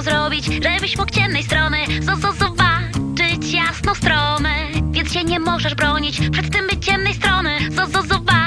wszystko zrobić, żebyś mógł ciemnej strony zo- zo- zobaczyć jasną stronę. Więc się nie możesz bronić przed tym, by ciemnej strony zo- zo- zobaczyć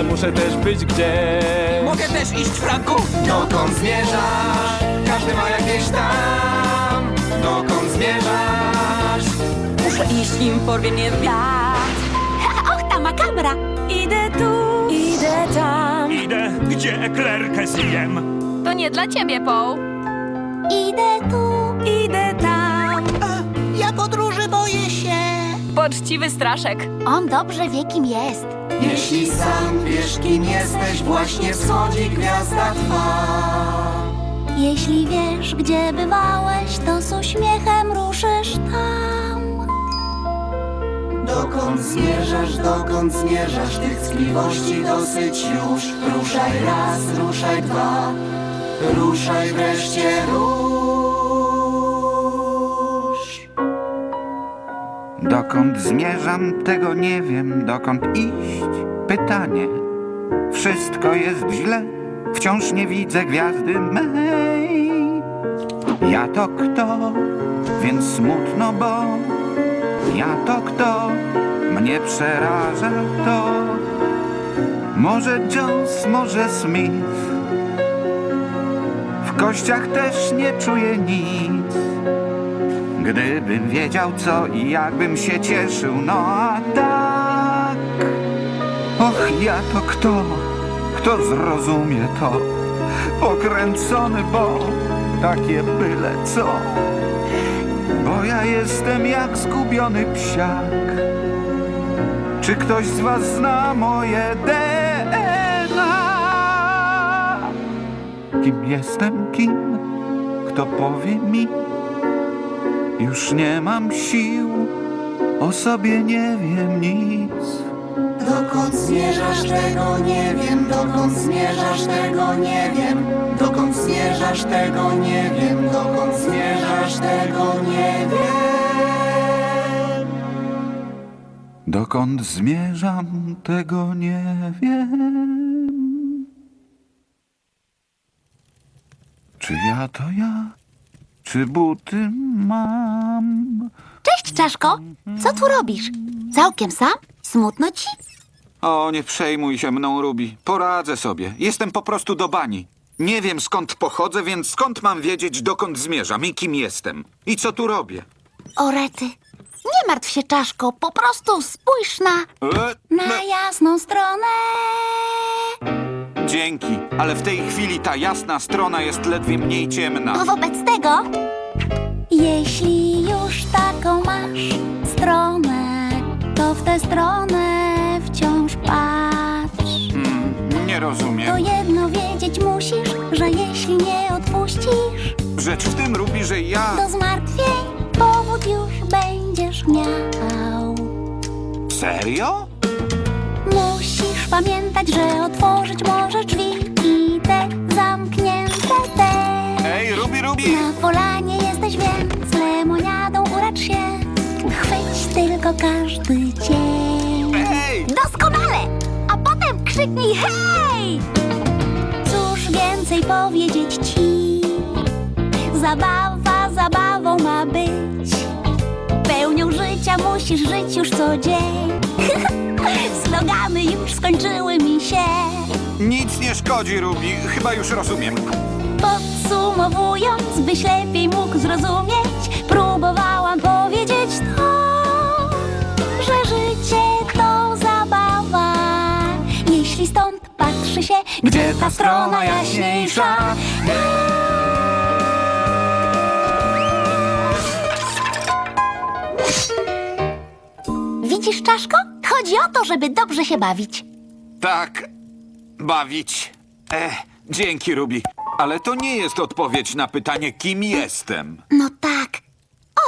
Ale muszę też być gdzieś. Mogę też iść, Franku? Dokąd zmierzasz? Każdy ma jakieś tam. Dokąd zmierzasz? Muszę iść, im porwie mnie wiatr. Och, ta makabra. Idę tu, idę tam. Idę, gdzie eklerkę zjem. To nie dla ciebie, Paul. Idę tu. Idę tam. Ja podróży boję się. Poczciwy straszek. On dobrze wie, kim jest. Jeśli sam wiesz kim jesteś, właśnie wschodzi gwiazda twa. Jeśli wiesz, gdzie bywałeś, to z uśmiechem ruszysz tam. Dokąd zmierzasz, dokąd zmierzasz? Tych tkliwości dosyć już. Ruszaj raz, ruszaj dwa. Ruszaj wreszcie, rusz. Dokąd zmierzam, tego nie wiem. Dokąd iść? Pytanie. Wszystko jest źle, wciąż nie widzę gwiazdy mej. Ja to kto? Więc smutno, bo ja to kto? Mnie przeraża to. Może Jones, może Smith. W kościach też nie czuję nic. Gdybym wiedział co i jakbym się cieszył, no a tak. Och, ja to kto? Kto zrozumie to? Pokręcony, bo takie byle co. Bo ja jestem jak zgubiony psiak. Czy ktoś z was zna moje DNA? Kim jestem, kim? Kto powie mi? Już nie mam sił, o sobie nie wiem nic. Dokąd zmierzasz, tego nie wiem. Dokąd zmierzasz, tego nie wiem. Dokąd zmierzasz, tego nie wiem. Dokąd zmierzasz, tego nie wiem. Dokąd zmierzam, tego nie wiem. Czy ja to ja? Czy buty mam? Cześć, Czaszko. Co tu robisz? Całkiem sam? Smutno ci? O, nie przejmuj się mną, Rubi. Poradzę sobie. Jestem po prostu do bani. Nie wiem skąd pochodzę, więc skąd mam wiedzieć, dokąd zmierzam i kim jestem? I co tu robię? O rety. Nie martw się, Czaszko. Po prostu spójrz na... E, na jasną stronę. Dzięki, ale w tej chwili ta jasna strona jest ledwie mniej ciemna. Wobec tego... Jeśli już taką masz stronę, to w tę stronę wciąż patrz. Hmm, nie To rozumiem. jedno wiedzieć musisz, że jeśli nie odpuścisz, Rzecz w tym, Rubi, że ja... do zmartwień powód już będziesz miał. Serio? Pamiętać, że otworzyć możesz drzwi i te zamknięte też. Ej, Rubi, Rubi! Na polanie jesteś, więc lemoniadą uracz się. Chwyć tylko każdy cień. Ej! Doskonale! A potem krzyknij hej! Cóż więcej powiedzieć ci? Zabawa zabawą ma być. Pełnią życia musisz żyć już co dzień. Slogany już skończyły mi się. Nic nie szkodzi, Rubi. Chyba już rozumiem. Podsumowując, byś lepiej mógł zrozumieć, próbowałam powiedzieć to, że życie to zabawa. Jeśli stąd patrzy się, gdzie ta strona jaśniejsza. Widzisz, czaszko? O to, żeby dobrze się bawić. Tak, bawić. E, dzięki, Ruby. Ale to nie jest odpowiedź na pytanie, kim jestem. No tak.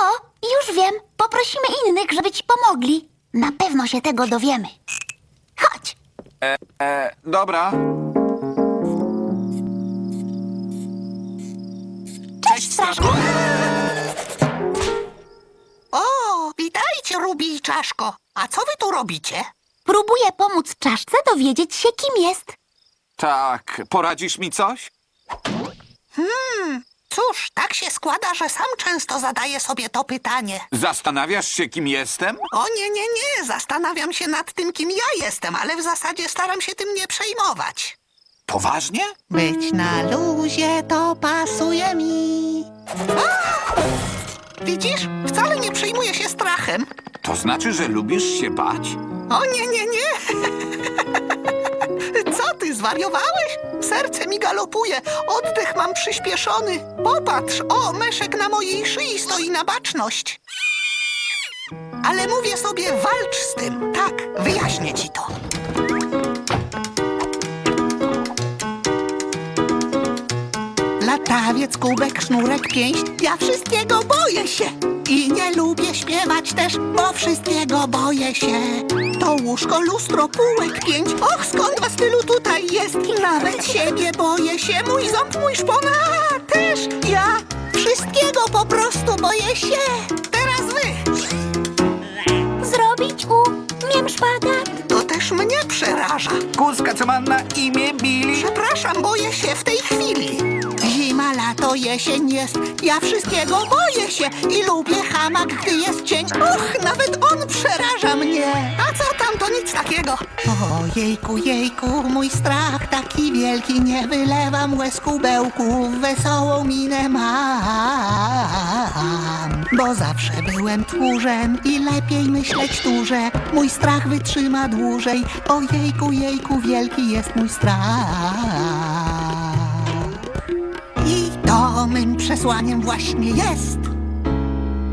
O, już wiem. Poprosimy innych, żeby ci pomogli. Na pewno się tego dowiemy. Chodź. E, dobra. Cześć, Straszku. O, witajcie, Rubi i Czaszko. A co wy tu robicie? Próbuję pomóc czaszce dowiedzieć się, kim jest. Tak, poradzisz mi coś? Cóż, tak się składa, że sam często zadaję sobie to pytanie. Zastanawiasz się, kim jestem? O nie, nie, nie, zastanawiam się nad tym, kim ja jestem, ale w zasadzie staram się tym nie przejmować. Poważnie? Być na luzie to pasuje mi. A! Widzisz, wcale nie przejmuję się strachem. To znaczy, że lubisz się bać? O nie, nie, nie! Co ty, zwariowałeś? Serce mi galopuje, oddech mam przyspieszony. Popatrz, o, meszek na mojej szyi stoi na baczność. Ale mówię sobie, walcz z tym. Tak, wyjaśnię ci to. Latawiec, kubek, sznurek, pięść, ja wszystkiego boję się. I nie lubię śpiewać też, bo wszystkiego boję się. To łóżko, lustro, półek, pięć, och, skąd was tylu tutaj jest? Nawet siebie boję się, mój ząb, mój szpona, też ja. Wszystkiego po prostu boję się. Teraz wy. Zrobić umiem szpagat. Też mnie przeraża. Kuzka, co ma na imię Billy? Przepraszam, boję się w tej chwili. Zima, lato, jesień jest. Ja wszystkiego boję się i lubię hamak, gdy jest cień. Och, nawet on takiego. O, jejku, jejku, mój strach taki wielki. Nie wylewam łez kubełków, wesołą minę mam. Bo zawsze byłem tchórzem i lepiej myśleć duże. Mój strach wytrzyma dłużej. O jejku, jejku, wielki jest mój strach. I to mym przesłaniem właśnie jest,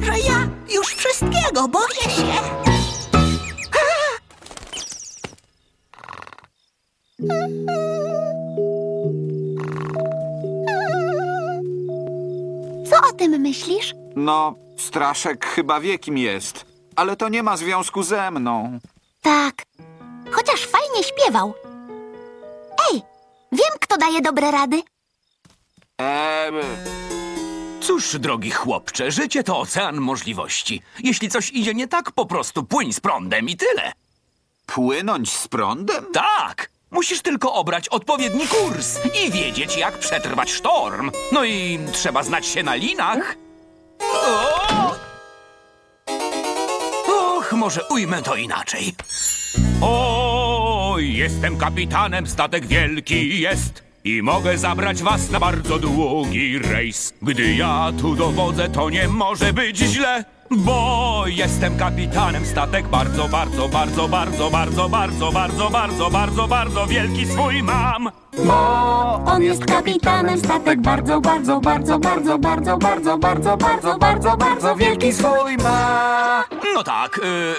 że ja już wszystkiego boję się. Co o tym myślisz? No, Straszek chyba wie, kim jest. Ale to nie ma związku ze mną. Tak. Chociaż fajnie śpiewał. Ej, wiem, kto daje dobre rady. Eee, Cóż, drogi chłopcze, życie to ocean możliwości. Jeśli coś idzie nie tak, po prostu płyń z prądem i tyle. płynąć z prądem? Tak! Musisz tylko obrać odpowiedni kurs i wiedzieć, jak przetrwać sztorm. No i trzeba znać się na linach. O! Och, może ujmę to inaczej. O, jestem kapitanem, statek wielki jest. I mogę zabrać was na bardzo długi rejs. Gdy ja tu dowodzę, to nie może być źle. Bo jestem kapitanem, statek bardzo, bardzo, bardzo, bardzo, bardzo, bardzo, bardzo, bardzo, bardzo, bardzo wielki swój mam. On jest kapitanem, statek bardzo, bardzo, bardzo, bardzo, bardzo, bardzo, bardzo, bardzo, bardzo, bardzo wielki swój ma. No tak, y,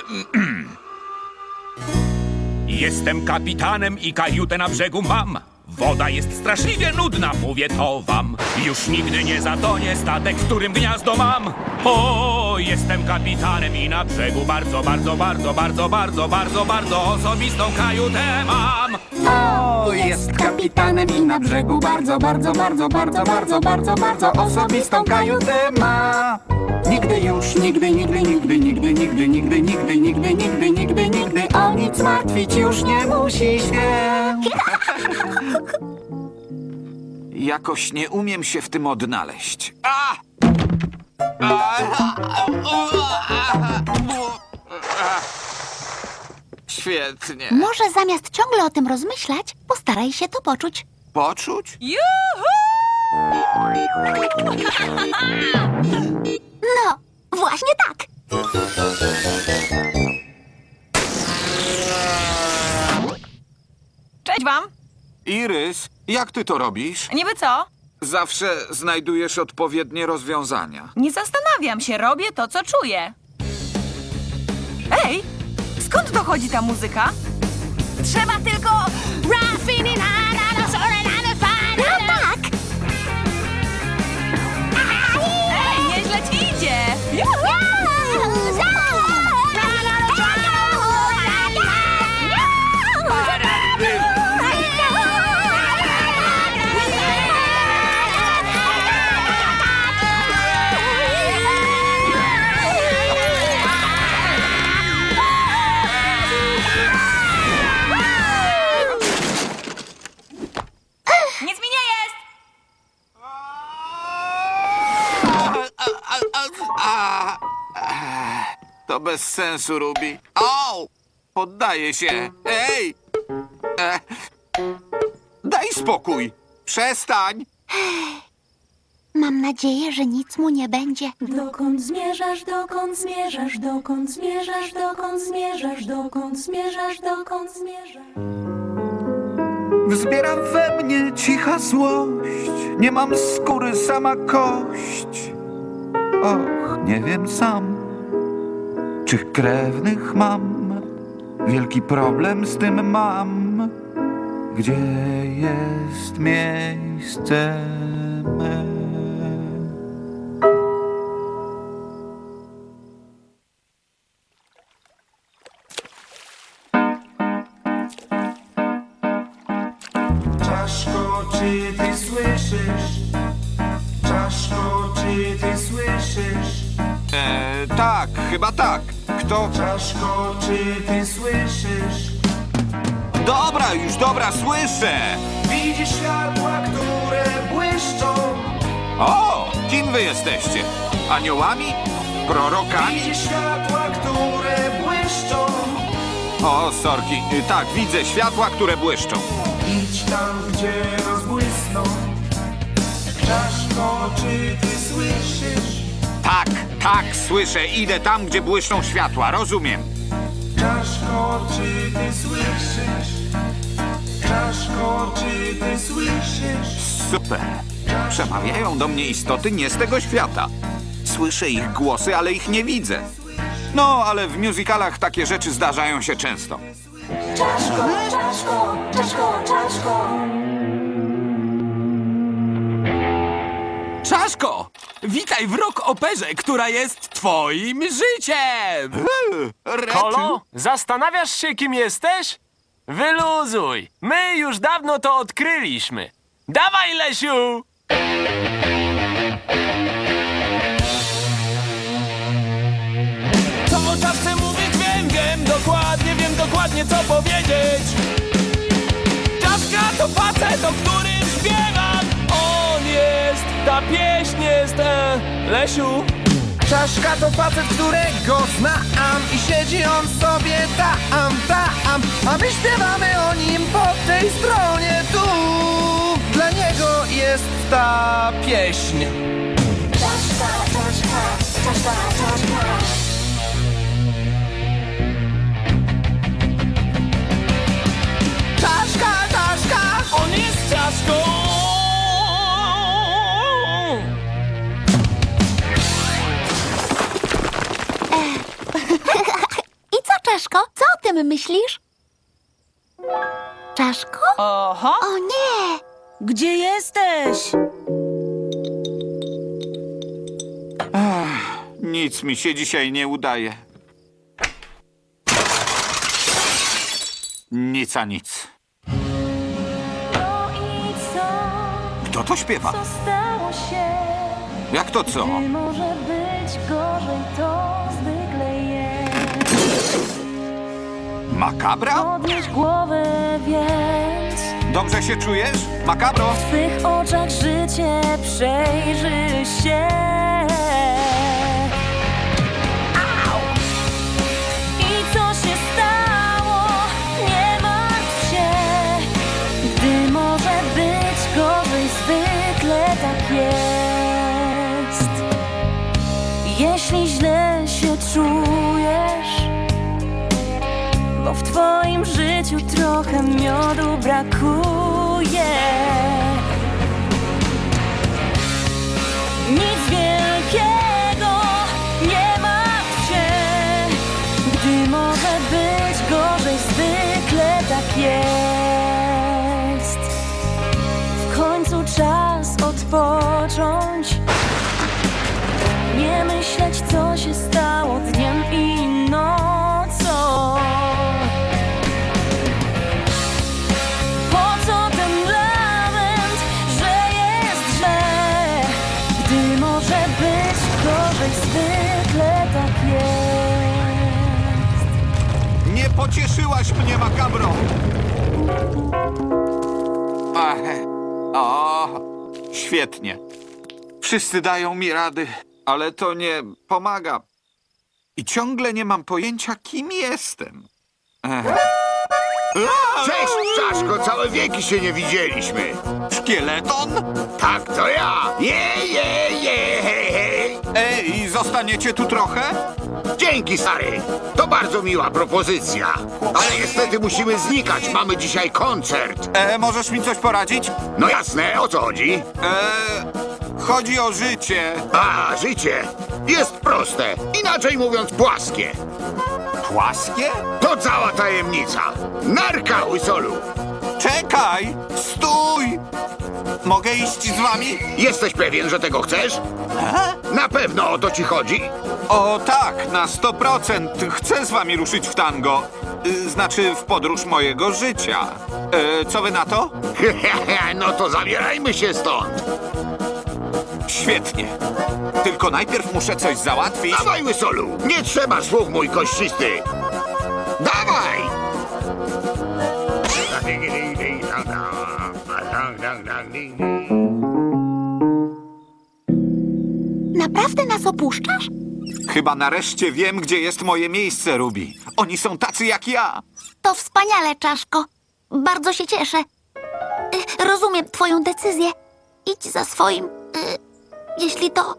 Jestem kapitanem i kajutę na brzegu mam. Woda jest straszliwie nudna, mówię to wam. Już nigdy nie zatonie statek, w którym gniazdo mam. O, jestem kapitanem i na brzegu bardzo, bardzo, bardzo, bardzo, bardzo, bardzo, bardzo osobistą kajutę mam. O, jest kapitanem i na brzegu bardzo, bardzo, bardzo, bardzo, bardzo, bardzo, bardzo osobistą kajutę ma. Nigdy już, nigdy, nigdy, nigdy, nigdy, nigdy, nigdy, nigdy, nigdy, nigdy, nigdy, nigdy o nic martwić już nie musi się. Jakoś nie umiem się w tym odnaleźć. A! Świetnie. Może zamiast ciągle o tym rozmyślać, postaraj się to poczuć. Poczuć? Juhu! No, właśnie tak. Jak ty to robisz? Niby co? Zawsze znajdujesz odpowiednie rozwiązania. Nie zastanawiam się, robię to, co czuję. Ej, skąd dochodzi ta muzyka? Trzeba tylko... No tak. Ej, nieźle ci idzie! Bez sensu, Ruby. Au! Poddaję się. Ej! E, daj spokój. Przestań. Mam nadzieję, że nic mu nie będzie. Dokąd zmierzasz, dokąd zmierzasz, dokąd zmierzasz, dokąd zmierzasz, dokąd zmierzasz, dokąd zmierzasz? Wzbiera we mnie cicha złość. Nie mam skóry, sama kość. Och, nie wiem sam, czy krewnych mam. Wielki problem z tym mam. Gdzie jest miejsce me? Ty słyszysz? Dobra, już dobra, słyszę. Widzisz światła, które błyszczą O, kim wy jesteście? Aniołami? Prorokami? Widzisz światła, które błyszczą O, sorki, y, tak, widzę światła, które błyszczą. Idź tam, gdzie rozbłysną Czaszko, czy ty słyszysz? Tak, tak, słyszę, idę tam, gdzie błyszczą światła, rozumiem. Czaszko, czy ty słyszysz? Czaszko, czy ty słyszysz? Super. Przemawiają do mnie istoty nie z tego świata. Słyszę ich głosy, ale ich nie widzę. No, ale w musicalach takie rzeczy zdarzają się często. Czaszko, czaszko, czaszko, czaszko. Czaszko! Witaj w rock operze, która jest twoim życiem! Kolo, zastanawiasz się, kim jesteś? Wyluzuj. My już dawno to odkryliśmy. Dawaj, Lesiu! Co o czaszce mówić wiem, wiem dokładnie, wiem dokładnie co powiedzieć. Czaszka to facet, o którym śpiewam. On jest, ta pieśń Lesiu. Czaszka to facet, którego znam I siedzi on sobie tam, tam A my śpiewamy o nim po tej stronie tu Dla niego jest ta pieśń Czaszka, czaszka, czaszka, czaszka. Czaszka, czaszka On jest czaszką. Czaszko? Co o tym myślisz? Czaszko? Oho, O nie! gdzie jesteś? Nic mi się dzisiaj nie udaje. Nic a nic. No i co, Kto to śpiewa? co stało się? Jak to co? Może być gorzej, to Makabra? Podnieś głowę, więc Dobrze się czujesz? Makabro? w twych oczach życie przejrzy się. Życiu trochę miodu brakuje. Nic wielkiego, nie martw się, gdy może być gorzej, zwykle tak jest. W końcu czas odpocząć, nie myśleć, co się stało dniem i nocą. Pocieszyłaś mnie, makabro! Ach, o, świetnie. Wszyscy dają mi rady, ale to nie pomaga. I ciągle nie mam pojęcia, kim jestem. Ech. Cześć, Czaszko, całe wieki się nie widzieliśmy. Szkieleton? Tak, to ja. Je, je, zostaniecie tu trochę? Dzięki, stary. To bardzo miła propozycja. Ale niestety musimy znikać. Mamy dzisiaj koncert. E, możesz mi coś poradzić? No jasne, o co chodzi? E, chodzi o życie. A, życie jest proste. Inaczej mówiąc, płaskie. Płaskie? To cała tajemnica. Narka, łysolu. Czekaj! Stój! Mogę iść z wami? Jesteś pewien, że tego chcesz? Na pewno o to ci chodzi. O tak, na 100%. Chcę z wami ruszyć w tango. Y, Znaczy w podróż mojego życia. E, co wy na to? no to zabierajmy się stąd. Świetnie. Tylko najpierw muszę coś załatwić. Dawaj, łysolu. Nie trzeba słów, mój kościsty. Dawaj! Naprawdę nas opuszczasz? Chyba nareszcie wiem, gdzie jest moje miejsce, Ruby. Oni są tacy jak ja. To wspaniale, Czaszko. Bardzo się cieszę. Y, Rozumiem twoją decyzję. Idź za swoim... y, Jeśli to...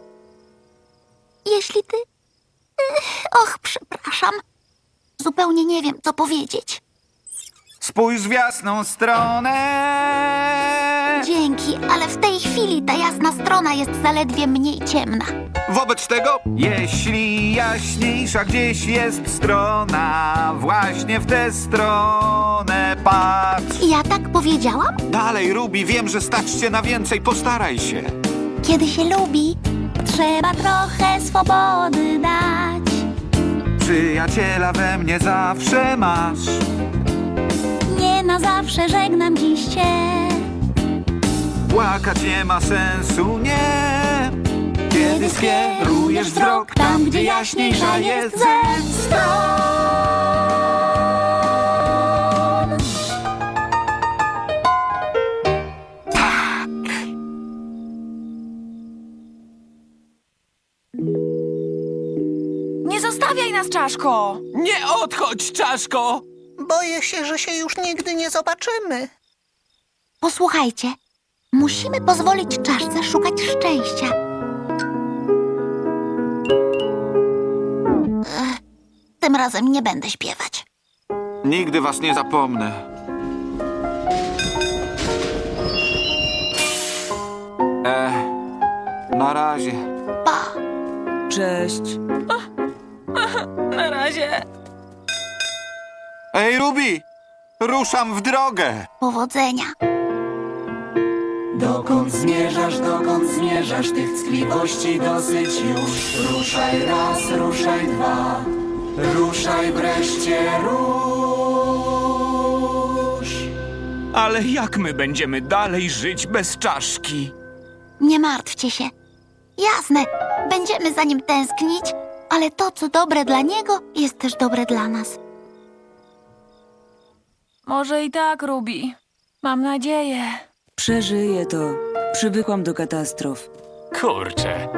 Jeśli ty... y, Och, przepraszam. Zupełnie nie wiem, co powiedzieć. Spójrz w jasną stronę. Dzięki, ale w tej chwili ta jasna strona jest zaledwie mniej ciemna. Wobec tego, jeśli jaśniejsza gdzieś jest strona, właśnie w tę stronę patrz. Ja tak powiedziałam? Dalej, Ruby, wiem, że stać cię na więcej, postaraj się. Kiedy się lubi, trzeba trochę swobody dać. Przyjaciela we mnie zawsze masz. Nie na zawsze żegnam dziś cię. Płakać nie ma sensu, nie. Kiedy skierujesz wzrok tam, gdzie jaśniejsza jest ze stron. Nie zostawiaj nas, Czaszko! Nie odchodź, czaszko! Boję się, że się już nigdy nie zobaczymy. Posłuchajcie, musimy pozwolić czaszce szukać szczęścia. Ech, tym razem nie będę śpiewać. Nigdy was nie zapomnę. E, na razie. Pa! Cześć. Na razie. Ej, Ruby! Ruszam w drogę! Powodzenia. Dokąd zmierzasz, dokąd zmierzasz, tych ckliwości dosyć już. Ruszaj raz, ruszaj dwa, ruszaj wreszcie, rusz. Ale jak my będziemy dalej żyć bez czaszki? Nie martwcie się. Jasne, będziemy za nim tęsknić, ale to, co dobre dla niego, jest też dobre dla nas. Może i tak, Ruby. Mam nadzieję. Przeżyję to. Przywykłam do katastrof. Kurczę.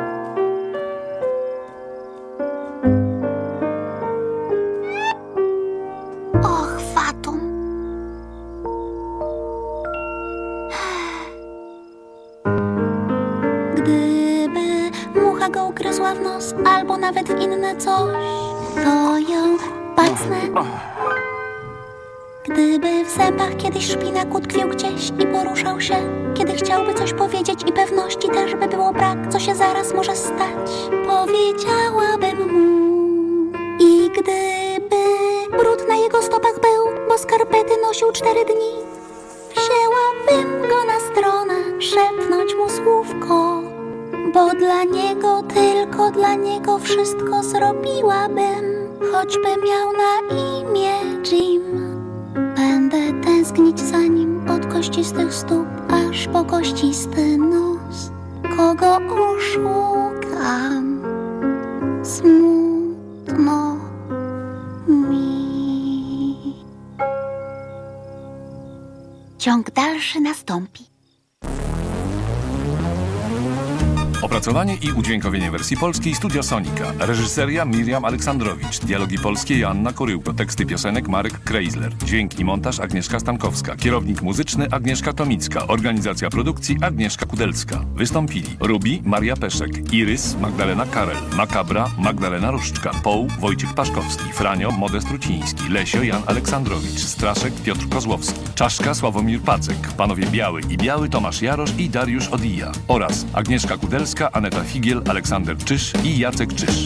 Och, Fatum. Gdyby mucha go ugryzła w nos albo nawet w inne coś, to ją pacnę. Gdyby w zębach kiedyś szpinak utkwił gdzieś i poruszał się, kiedy chciałby coś powiedzieć i pewności też by było brak, co się zaraz może stać, powiedziałabym mu. I gdyby brud na jego stopach był, bo skarpety nosił cztery dni, wzięłabym go na stronę, szepnąć mu słówko, bo dla niego, tylko dla niego wszystko zrobiłabym, choćby miał na imię Jim. Tęsknić za nim od kościstych stóp aż po kościsty nos. Kogo oszukam? Smutno mi. Ciąg dalszy nastąpi. Opracowanie i udźwiękowienie wersji polskiej Studio Sonika. Reżyseria Miriam Aleksandrowicz. Dialogi polskie Joanna Koryłko. Teksty piosenek Marek Kreisler. Dźwięk i montaż Agnieszka Stankowska. Kierownik muzyczny Agnieszka Tomicka. Organizacja produkcji Agnieszka Kudelska. Wystąpili Rubi Maria Peszek. Irys Magdalena Karel. Makabra Magdalena Różczka. Poł Wojciech Paszkowski. Franio Modest Truciński. Lesio Jan Aleksandrowicz. Straszek Piotr Kozłowski. Czaszka Sławomir Pacek. Panowie Biały i Biały Tomasz Jarosz i Dariusz Odija. Oraz Agnieszka Kudelska, Aneta Figiel, Aleksander Czyż i Jacek Czyż.